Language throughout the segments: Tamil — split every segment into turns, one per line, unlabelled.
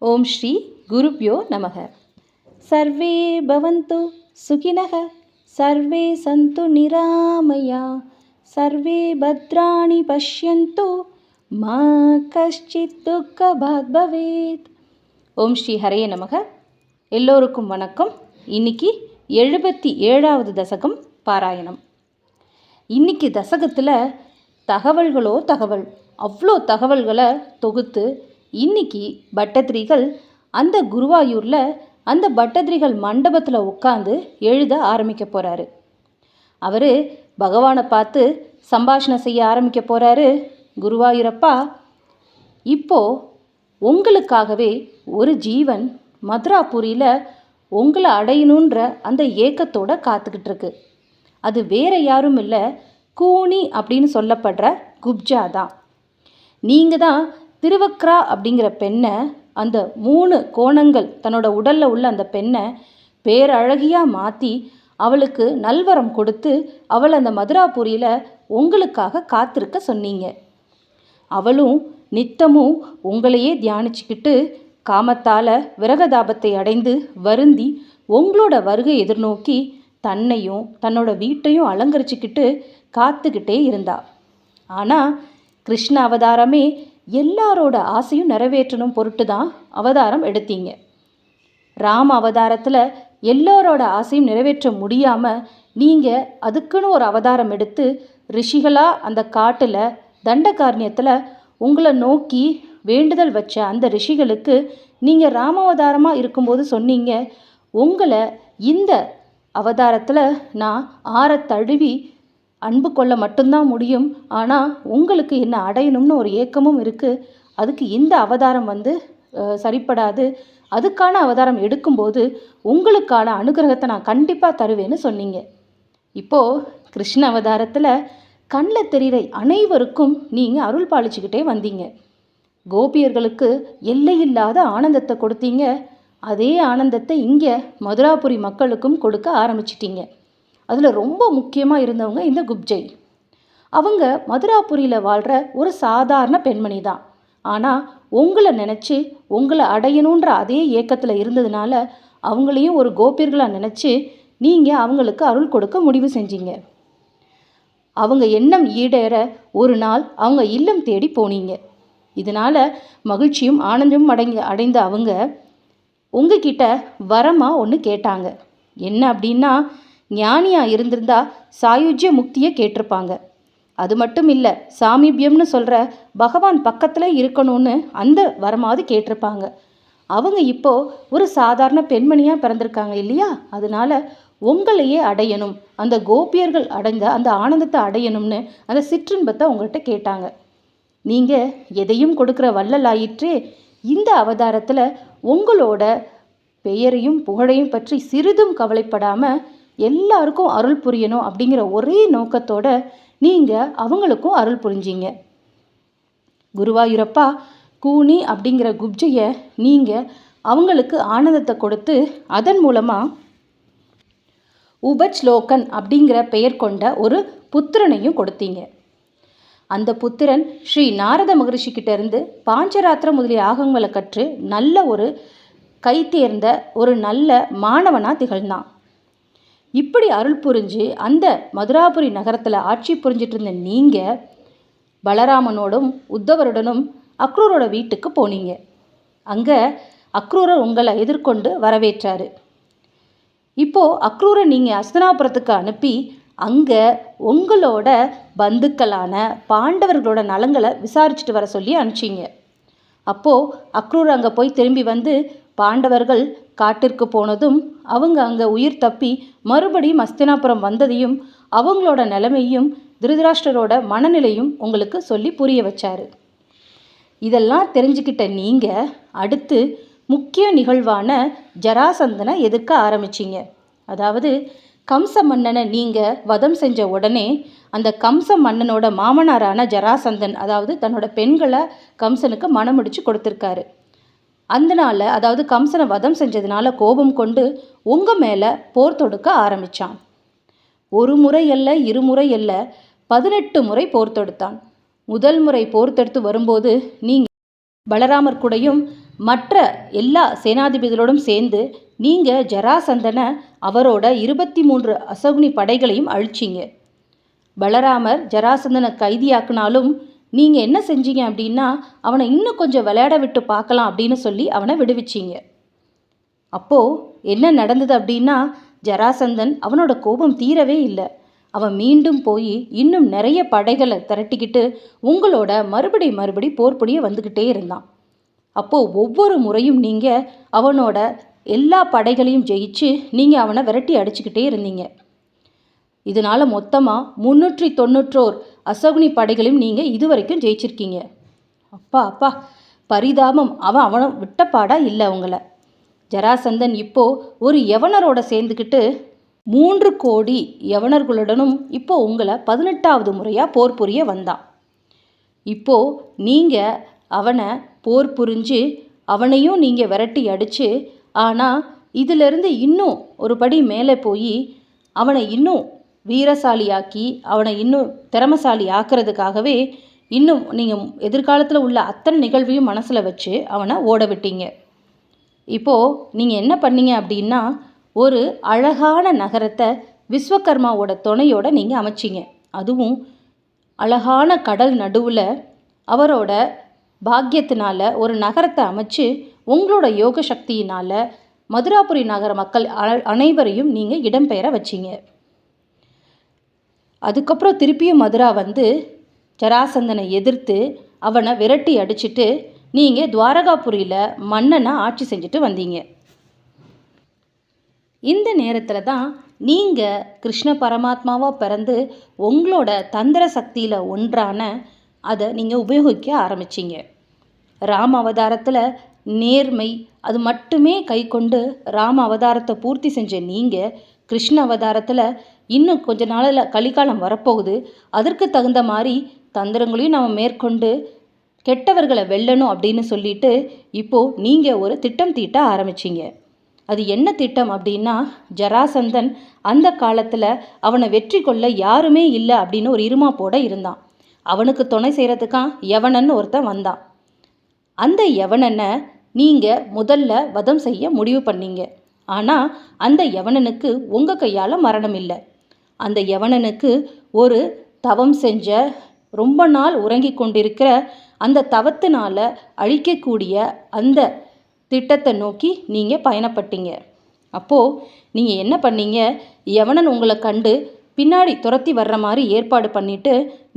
ஓம் ஸ்ரீ குருப்யோ நமக. சர்வே பவந்து சுகினக சர்வே சந்து நிராமயா சர்வே பத்ராணி பஷ்யந்து மா கஷ்டித் துக்கபாத் பவேத் ஓம் ஸ்ரீ ஹரே நமக. எல்லோருக்கும் வணக்கம். இன்னைக்கு எழுபத்தி ஏழாவது தசகம் பாராயணம். இன்னைக்கு தசகத்தில் தகவல்களோ தகவல் அவ்வளோ தகவல்களை தொகுத்து இன்னைக்கு பட்டத்திரிகள் அந்த குருவாயூரில் அந்த பட்டத்திரிகள் மண்டபத்தில் உட்காந்து எழுத ஆரம்பிக்க போகிறாரு அவர் பகவானை பார்த்து சம்பாஷணை செய்ய ஆரம்பிக்க போகிறாரு குருவாயூரப்பா இப்போ உங்களுக்காகவே ஒரு ஜீவன் மதுராபுரியில் உங்களை அடையணுன்ற அந்த ஏக்கத்தோட காத்துக்கிட்டு இருக்கு அது வேற யாரும் இல்லை கூனி அப்படின்னு சொல்லப்படுற குப்ஜா தான். நீங்கள் தான் திருவக்ரா அப்படிங்கிற பெண்ணை அந்த மூணு கோணங்கள் தன்னோட உடலில் உள்ள அந்த பெண்ணை பேரழகியாக மாற்றி அவளுக்கு நல்வரம் கொடுத்து அவள் அந்த மதுராபுரியில் உங்களுக்காக காத்திருக்க சொன்னீங்க. அவளும் நித்தமும் உங்களையே தியானிச்சுக்கிட்டு காமத்தால் விரகதாபத்தை அடைந்து வருந்தி உங்களோட வருகை எதிர்நோக்கி தன்னையும் தன்னோட வீட்டையும் அலங்கரிச்சுக்கிட்டு காத்துக்கிட்டே இருந்தா. ஆனால் கிருஷ்ண அவதாரமே எல்லாரோட ஆசையும் நிறைவேற்றணும் பொருட்டு தான் அவதாரம் எடுத்தீங்க. ராம அவதாரத்தில் எல்லாரோட ஆசையும் நிறைவேற்ற முடியாமல் நீங்கள் அதுக்குன்னு ஒரு அவதாரம் எடுத்து ரிஷிகளாக அந்த காட்டில் தண்டகாரண்யத்தில் உங்களை நோக்கி வேண்டுதல் வச்ச அந்த ரிஷிகளுக்கு நீங்கள் ராமாவதாரமாக இருக்கும்போது சொன்னீங்க. உங்களை இந்த அவதாரத்தில் நான் ஆற தழுவி அன்பு கொள்ள மட்டும்தான் முடியும். ஆனால் உங்களுக்கு என்ன அடையணும்னு ஒரு ஏக்கமும் இருக்குது அதுக்கு இந்த அவதாரம் வந்து சரிப்படாது. அதுக்கான அவதாரம் எடுக்கும்போது உங்களுக்கான அனுகிரகத்தை நான் கண்டிப்பாக தருவேன்னு சொன்னீங்க. இப்போது கிருஷ்ண அவதாரத்தில் கண்ணில் தெரிகிற அனைவருக்கும் நீங்கள் அருள் பாலிச்சுக்கிட்டே வந்தீங்க. கோபியர்களுக்கு எல்லையில்லாத ஆனந்தத்தை கொடுத்தீங்க. அதே ஆனந்தத்தை இங்கே மதுராபுரி மக்களுக்கும் கொடுக்க ஆரம்பிச்சிட்டீங்க. அதில் ரொம்ப முக்கியமாக இருந்தவங்க இந்த குப்ஜை அவங்க மதுராபுரியில் வாழ்கிற ஒரு சாதாரண பெண்மணி தான். ஆனால் உங்களை நினச்சி உங்களை அடையணுன்ற அதே ஏக்கத்தில் இருந்ததுனால அவங்களையும் ஒரு கோபியர்களாக நினச்சி நீங்கள் அவங்களுக்கு அருள் கொடுக்க முடிவு செஞ்சீங்க. அவங்க எண்ணம் ஈடேற ஒரு நாள் அவங்க இல்லம் தேடி போனீங்க. இதனால் மகிழ்ச்சியும் ஆனந்தமும் அடைங்க அடைந்த அவங்க உங்ககிட்ட வரமாக ஒன்று கேட்டாங்க. என்ன அப்படின்னா ஞானியாக இருந்திருந்தா சாயுஜ்ய முக்தியை கேட்டிருப்பாங்க. அது மட்டும் இல்லை சாமீபியம்னு சொல்கிற பகவான் பக்கத்தில் இருக்கணும்னு அந்த வரமாவது கேட்டிருப்பாங்க. அவங்க இப்போ ஒரு சாதாரண பெண்மணியாக பிறந்திருக்காங்க இல்லையா? அதனால உங்களையே அடையணும் அந்த கோபியர்கள் அடைந்த அந்த ஆனந்தத்தை அடையணும்னு அந்த சிற்றின்பத்தை உங்கள்கிட்ட கேட்டாங்க. நீங்கள் எதையும் கொடுக்குற வள்ளலாயிற்று இந்த அவதாரத்தில் உங்களோட பெயரையும் புகழையும் பற்றி சிறிதும் கவலைப்படாமல் எல்லாருக்கும் அருள் புரியணும் அப்படிங்கிற ஒரே நோக்கத்தோட நீங்கள் அவங்களுக்கும் அருள் புரிஞ்சீங்க. குருவாயூரப்பா கூனி அப்படிங்கிற குப்ஜையை நீங்கள் அவங்களுக்கு ஆனந்தத்தை கொடுத்து அதன் மூலமாக உபச்லோகன் அப்படிங்கிற பெயர் கொண்ட ஒரு புத்திரனையும் கொடுத்தீங்க. அந்த புத்திரன் ஸ்ரீ நாரத மகரிஷி கிட்ட இருந்து பாஞ்சராத்திர முதலிய ஆகங்களை கற்று நல்ல ஒரு கைத்தேர்ந்த ஒரு நல்ல மாணவனாக திகழ்ந்தான். இப்படி அருள் புரிஞ்சு அந்த மதுராபுரி நகரத்தில் ஆட்சி புரிஞ்சிட்டு இருந்த நீங்கள் பலராமனோடும் உத்தவருடனும் அக்ரூரோட வீட்டுக்கு போனீங்க. அங்கே அக்ரூரர் உங்களை எதிர்கொண்டு வரவேற்றாரு. இப்போது அக்ரூரை நீங்கள் அஸ்தனாபுரத்துக்கு அனுப்பி அங்கே உங்களோட பந்துக்களான பாண்டவர்களோட நலங்களை விசாரிச்சுட்டு வர சொல்லி அனுப்பிச்சிங்க. அப்போது அக்ரூர் அங்கே போய் திரும்பி வந்து பாண்டவர்கள் காட்டிற்கு போனதும் அவங்க அங்கே உயிர் தப்பி மறுபடியும் அஸ்தினாபுரம் வந்ததையும் அவங்களோட நிலைமையும் திருதராஷ்டரோட மனநிலையும் உங்களுக்கு சொல்லி புரிய வச்சாரு. இதெல்லாம் தெரிஞ்சுக்கிட்ட நீங்கள் அடுத்து முக்கிய நிகழ்வான ஜராசந்தனை எதிர்க்க ஆரம்பிச்சிங்க. அதாவது கம்ச மன்னனை நீங்கள் வதம் செஞ்ச உடனே அந்த கம்ச மன்னனோட மாமனாரான ஜராசந்தன் அதாவது தன்னோட பெண்களை கம்சனுக்கு மனமுடிச்சு கொடுத்துருக்காரு. அந்த நாளில் அதாவது கம்சனை வதம் செஞ்சதுனால கோபம் கொண்டு உங்கள் மேலே போர் தொடுக்க ஆரம்பித்தான் ஒரு முறை அல்ல இருமுறை அல்ல பதினெட்டு முறை போர் தொடுத்தான். முதல் முறை போர் தொடுத்து வரும்போது நீங்கள் பலராமர் கூடையும் மற்ற எல்லா சேனாதிபதிகளோடும் சேர்ந்து நீங்கள் ஜராசந்தனை அவரோட இருபத்தி மூன்று அசகுனி படைகளையும் அழிச்சிங்க. பலராமர் ஜராசந்தனை கைதியாக்குனாலும் நீங்கள் என்ன செஞ்சீங்க அப்படின்னா அவனை இன்னும் கொஞ்சம் விளையாட விட்டு பார்க்கலாம் அப்படின்னு சொல்லி அவனை விடுவிச்சீங்க. அப்போது என்ன நடந்தது அப்படின்னா ஜராசந்தன் அவனோட கோபம் தீரவே இல்லை. அவன் மீண்டும் போய் இன்னும் நிறைய படைகளை திரட்டிக்கிட்டு உங்களோட மறுபடி மறுபடி போர் புரிய வந்துக்கிட்டே இருந்தான். அப்போது ஒவ்வொரு முறையும் நீங்கள் அவனோட எல்லா படைகளையும் ஜெயிச்சு நீங்கள் அவனை விரட்டி அடிச்சுக்கிட்டே இருந்தீங்க. இதனால் மொத்தமாக முன்னூற்றி தொண்ணூற்றோர் அசகுனி படைகளையும் நீங்கள் இதுவரைக்கும் ஜெயிச்சிருக்கீங்க. அப்பா அப்பா பரிதாபம். அவன் அவனை விட்டப்பாடா இல்லை அவங்கள ஜராசந்தன் இப்போ ஒரு யவனரோட சேர்ந்துக்கிட்டு மூன்று கோடி யவனர்களுடனும் இப்போ உங்களை பதினெட்டாவது முறையாக போர் புரிய வந்தான். இப்போ நீங்கள் அவனை போர் புரிஞ்சு அவனையும் நீங்கள் விரட்டி அடித்து ஆனால் இதிலிருந்து இன்னும் ஒரு படி மேலே போய் அவனை இன்னும் வீரசாலியாக்கி அவனை இன்னும் திறமசாலி ஆக்கிறதுக்காகவே இன்னும் நீங்கள் எதிர்காலத்தில் உள்ள அத்தனை நிகழ்வையும் மனசில் வச்சு அவனை ஓட விட்டீங்க. இப்போது நீங்கள் என்ன பண்ணீங்க அப்படின்னா ஒரு அழகான நகரத்தை விஸ்வகர்மாவோட துணையோட நீங்கள் அமைச்சிங்க. அதுவும் அழகான கடல் நடுவில் அவரோட பாக்கியத்தினால ஒரு நகரத்தை அமைச்சு உங்களோட யோக சக்தியினால் மதுராபுரி நகர மக்கள் அ- அனைவரையும் நீங்கள் இடம்பெயர வச்சிங்க. அதுக்கப்புறம் திருப்பியும் மதுரா வந்து ஜராசந்தனை எதிர்த்து அவனை விரட்டி அடிச்சுட்டு நீங்கள் துவாரகாபுரியில் மன்னனை ஆட்சி செஞ்சுட்டு வந்தீங்க. இந்த நேரத்தில் தான் நீங்கள் கிருஷ்ண பரமாத்மாவாக பிறந்து உங்களோட தந்திர சக்தியில் ஒன்றான அதை நீங்கள் உபயோகிக்க ஆரம்பிச்சிங்க. ராம அவதாரத்தில் நேர்மை அது மட்டுமே கை கொண்டு ராம அவதாரத்தை பூர்த்தி செஞ்ச நீங்கள் கிருஷ்ண அவதாரத்தில் இன்னும் கொஞ்ச நாளில் கலிகாலம் வரப்போகுது. அதற்கு தகுந்த மாதிரி தந்திரங்களையும் நம்ம மேற்கொண்டு கெட்டவர்களை வெல்லணும் அப்படின்னு சொல்லிட்டு இப்போது நீங்கள் ஒரு திட்டம் தீட்ட ஆரம்பிச்சீங்க. அது என்ன திட்டம் அப்படின்னா ஜராசந்தன் அந்த காலத்தில் அவனை வெற்றி கொள்ள யாருமே இல்லை அப்படின்னு ஒரு இருமாப்போட இருந்தான். அவனுக்கு துணை செய்கிறதுக்கான் யவனன்னு ஒருத்தன் வந்தான். அந்த யவனனை நீங்கள் முதல்ல வதம் செய்ய முடிவு பண்ணீங்க. ஆனால் அந்த யவனனுக்கு உங்கள் கையால் மரணம் இல்லை. அந்த யவனனுக்கு ஒரு தவம் செஞ்ச ரொம்ப நாள் உறங்கி கொண்டிருக்கிற அந்த தவத்தினால அழிக்கக்கூடிய அந்த திட்டத்தை நோக்கி நீங்கள் பயணப்பட்டீங்க. அப்போது நீங்கள் என்ன பண்ணீங்க? யவனன் உங்களை கண்டு பின்னாடி துரத்தி வர்ற மாதிரி ஏற்பாடு பண்ணிட்டு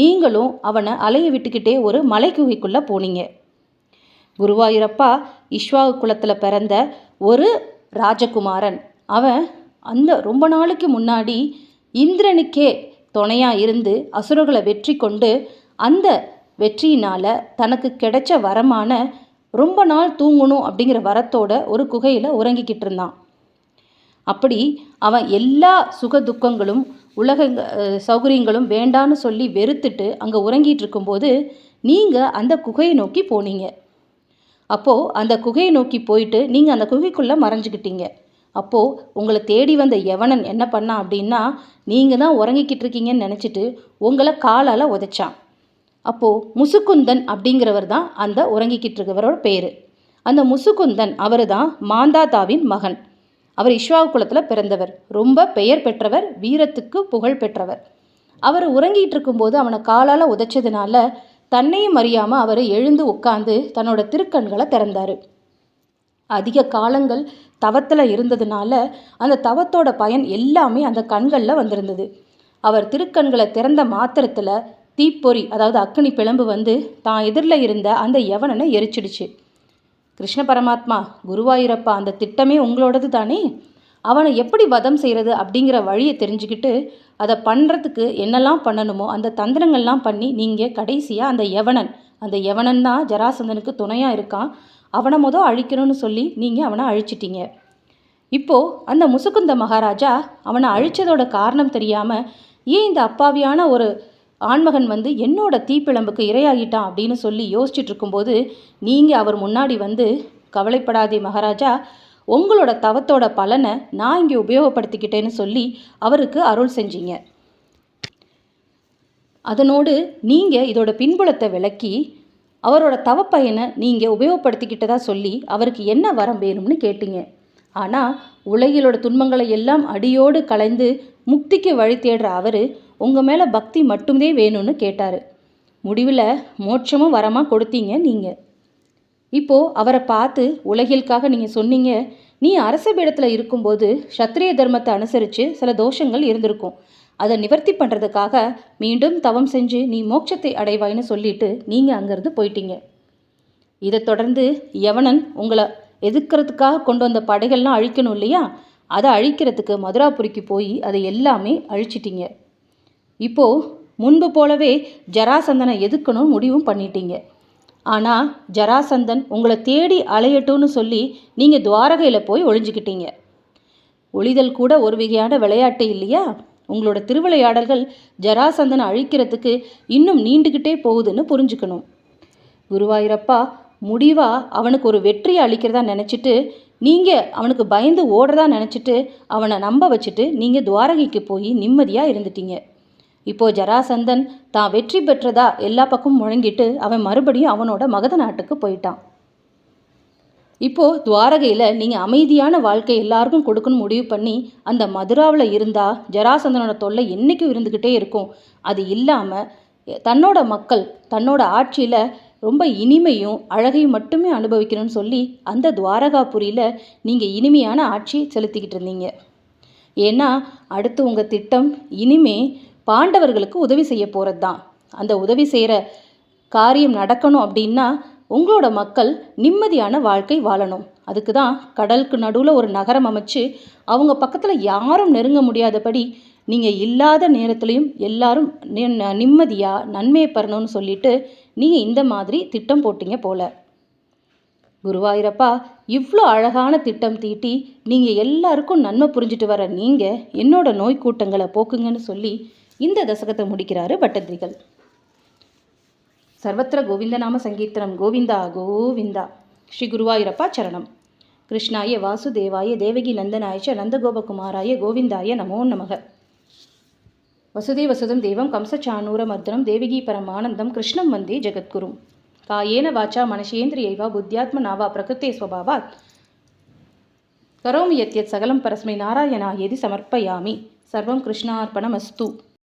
நீங்களும் அவனை அலைய விட்டுக்கிட்டே ஒரு மலை குகைக்குள்ளே போனீங்க. குருவாயூரப்பா இஷ்வாகு குலத்தில் பிறந்த ஒரு ராஜகுமாரன். அவன் அந்த ரொம்ப நாளுக்கு முன்னாடி இந்திரனுக்கே துணையாக இருந்து அசுரர்களை வெற்றி கொண்டு அந்த வெற்றியினால் தனக்கு கிடைச்ச வரமான ரொம்ப நாள் தூங்கணும் அப்படிங்கிற வரத்தோட ஒரு குகையில் உறங்கிக்கிட்டு இருந்தான். அப்படி அவன் எல்லா சுக துக்கங்களும் உலக சௌகரியங்களும் வேண்டான்னு சொல்லி வெறுத்துட்டு அங்கே உறங்கிட்டு இருக்கும்போது நீங்கள் அந்த குகையை நோக்கி போனீங்க. அப்போது அந்த குகையை நோக்கி போயிட்டு நீங்கள் அந்த குகைக்குள்ளே மறைஞ்சிக்கிட்டீங்க. அப்போது உங்களை தேடி வந்த யவனன் என்ன பண்ணான் அப்படின்னா நீங்கள் தான் உறங்கிக்கிட்டு இருக்கீங்கன்னு நினச்சிட்டு உங்களை காலால் உதைச்சான். அப்போது முசுக்குந்தன் அப்படிங்கிறவர் தான் அந்த உறங்கிக்கிட்டு இருக்கிறவரோட பேர். அந்த முசுக்குந்தன் அவர் தான் மாந்தாதாவின் மகன். அவர் இஷ்வாகு குலத்தில் பிறந்தவர். ரொம்ப பெயர் பெற்றவர் வீரத்துக்கு புகழ் பெற்றவர். அவர் உறங்கிட்டு இருக்கும்போது அவனை காலால் உதைச்சதுனால தன்னையும் அறியாமல் அவர் எழுந்து உட்காந்து தன்னோட திருக்கண்களை திறந்தார். அதிக காலங்கள் தவத்தில் இருந்ததுனால அந்த தவத்தோட பயன் எல்லாமே அந்த கண்களில் வந்திருந்தது. அவர் திருக்கண்களை திறந்த மாத்திரத்தில் தீப்பொறி அதாவது அக்கினி பிளம்பு வந்து தான் எதிரில் இருந்த அந்த யவனனை எரிச்சிடுச்சு. கிருஷ்ண பரமாத்மா குருவாயூரப்பா அந்த திட்டமே உங்களோடது தானே? அவனை எப்படி வதம் செய்கிறது அப்படிங்கிற வழியை தெரிஞ்சுக்கிட்டு அதை பண்ணுறதுக்கு என்னெல்லாம் பண்ணணுமோ அந்த தந்திரங்கள்லாம் பண்ணி நீங்கள் கடைசியாக அந்த யவனன் அந்த யவனன் தான் ஜராசந்தனுக்கு துணையாக இருக்கான். அவனை மொதல் அழிக்கணும்னு சொல்லி நீங்கள் அவனை அழிச்சிட்டீங்க. இப்போது அந்த முசுகுந்த மகாராஜா அவனை அழிச்சதோட காரணம் தெரியாமல் ஏன் இந்த அப்பாவியான ஒரு ஆண்மகன் வந்து என்னோட தீப்பிழம்புக்கு இரையாகிட்டான் அப்படின்னு சொல்லி யோசிச்சுட்டு இருக்கும்போது நீங்கள் அவர் முன்னாடி வந்து கவலைப்படாதே மகாராஜா உங்களோட தவத்தோட பலனை நான் இங்கே உபயோகப்படுத்திக்கிட்டேன்னு சொல்லி அவருக்கு அருள் செஞ்சீங்க. அதனோடு நீங்கள் இதோட பின்புலத்தை விளக்கி அவரோட தவப்பையனை நீங்கள் உபயோகப்படுத்திக்கிட்டதா சொல்லி அவருக்கு என்ன வரம் வேணும்னு கேட்டீங்க. ஆனால் உலகிலோட துன்பங்களை எல்லாம் அடியோடு கலைந்து முக்திக்கு வழி தேடுற அவர் உங்கள் மேலே பக்தி மட்டுமே வேணும்னு கேட்டார். முடிவில் மோட்சமும் வரமாக கொடுத்தீங்க நீங்கள் இப்போது அவரை பார்த்து உலகிற்காக நீங்கள் சொன்னீங்க. நீ அரச பீடத்தில் இருக்கும்போது சத்திரிய தர்மத்தை அனுசரித்து சில தோஷங்கள் இருந்திருக்கும். அதை நிவர்த்தி பண்ணுறதுக்காக மீண்டும் தவம் செஞ்சு நீ மோட்சத்தை அடைவாய்னு சொல்லிட்டு நீங்கள் அங்கேருந்து போயிட்டீங்க. இதை தொடர்ந்து யவனன் உங்களை எதிர்க்கிறதுக்காக கொண்டு வந்த படைகள்லாம் அழிக்கணும் இல்லையா? அதை அழிக்கிறதுக்கு மதுராபுரிக்கு போய் அதை எல்லாமே அழிச்சிட்டீங்க. இப்போது முன்பு போலவே ஜராசந்தனை எதுக்கணும் முடிவும் பண்ணிட்டீங்க. ஆனால் ஜராசந்தன் உங்களை தேடி அலையட்டும்னு சொல்லி நீங்கள் துவாரகையில் போய் ஒளிஞ்சுக்கிட்டீங்க. ஒளிதல் கூட ஒரு வகையான விளையாட்டு இல்லையா? உங்களோட திருவிளையாடல்கள் ஜராசந்தனை அழிக்கிறதுக்கு இன்னும் நீண்டுக்கிட்டே போகுதுன்னு புரிஞ்சுக்கணும். குருவாயூரப்பா முடிவா அவனுக்கு ஒரு வெற்றியை அளிக்கிறதா நினச்சிட்டு நீங்கள் அவனுக்கு பயந்து ஓடுறதா நினச்சிட்டு அவனை நம்ப வச்சுட்டு நீங்கள் துவாரகைக்கு போய் நிம்மதியாக இருந்துட்டீங்க. இப்போ ஜராசந்தன் தான் வெற்றி பெற்றதா எல்லா பக்கமும் முழங்கிட்டு அவன் மறுபடியும் அவனோட மகத நாட்டுக்கு போயிட்டான். இப்போ துவாரகையில் நீங்கள் அமைதியான வாழ்க்கை எல்லாருக்கும் கொடுக்கணும் முடிவு பண்ணி அந்த மதுராவில் இருந்தால் ஜராசந்தனோட தொல்லை என்றைக்கும் இருந்துக்கிட்டே இருக்கும். அது இல்லாமல் தன்னோட மக்கள் தன்னோட ஆட்சியில் ரொம்ப இனிமையும் அழகையும் மட்டுமே அனுபவிக்கணும்னு சொல்லி அந்த துவாரகாபுரியில் நீங்கள் இனிமையான ஆட்சி செலுத்திக்கிட்டு இருந்தீங்க. ஏன்னா அடுத்து உங்கள் திட்டம் இனிமே பாண்டவர்களுக்கு உதவி செய்ய போகிறது தான் அந்த உதவி செய்கிற காரியம் நடக்கணும் அப்படின்னா உங்களோட மக்கள் நிம்மதியான வாழ்க்கை வாழணும். அதுக்கு தான் கடலுக்கு நடுவில் ஒரு நகரம் அமைச்சு அவங்க பக்கத்தில் யாரும் நெருங்க முடியாதபடி நீங்கள் இல்லாத நேரத்துலையும் எல்லாரும் நிம்மதியாக நன்மையை பெறணும்னு சொல்லிட்டு நீங்கள் இந்த மாதிரி திட்டம் போட்டீங்க போல. குருவாயிரப்பா இவ்வளோ அழகான திட்டம் தீட்டி நீங்கள் எல்லாருக்கும் நன்மை புரிஞ்சுட்டு வர நீங்கள் என்னோட நோய் கூட்டங்களை போக்குங்கன்னு சொல்லி இந்த தசகத்தை முடிக்கிறாரு பட்டதிரிகள் சர்வத்திர கோவிந்த நாம சங்கீர்த்தனம். கோவிந்தா கோவிந்தா. ஸ்ரீ குருவாயூரப்பா சரணம். கிருஷ்ணாய வாசுதேவாய தேவகி நந்தனாய நந்தகோபகுமாராய கோவிந்தாய நமோ நமக. வசுதே வசுதம் தேவம் கம்சச்சானூரமர்தனம் தேவகி பரமானந்தம். கிருஷ்ணம் வந்தே ஜெகத்குரும் காயேன வாச்சா மனசேந்திரியைவா புத்தியாத்மனாவா பிரகிருத்தே ஸ்வபாவாத். கரோமி யத்யத் சகலம் பரஸ்மை நாராயணாயேதி சமர்ப்பயாமி. சர்வம் கிருஷ்ணார்ப்பணமஸ்து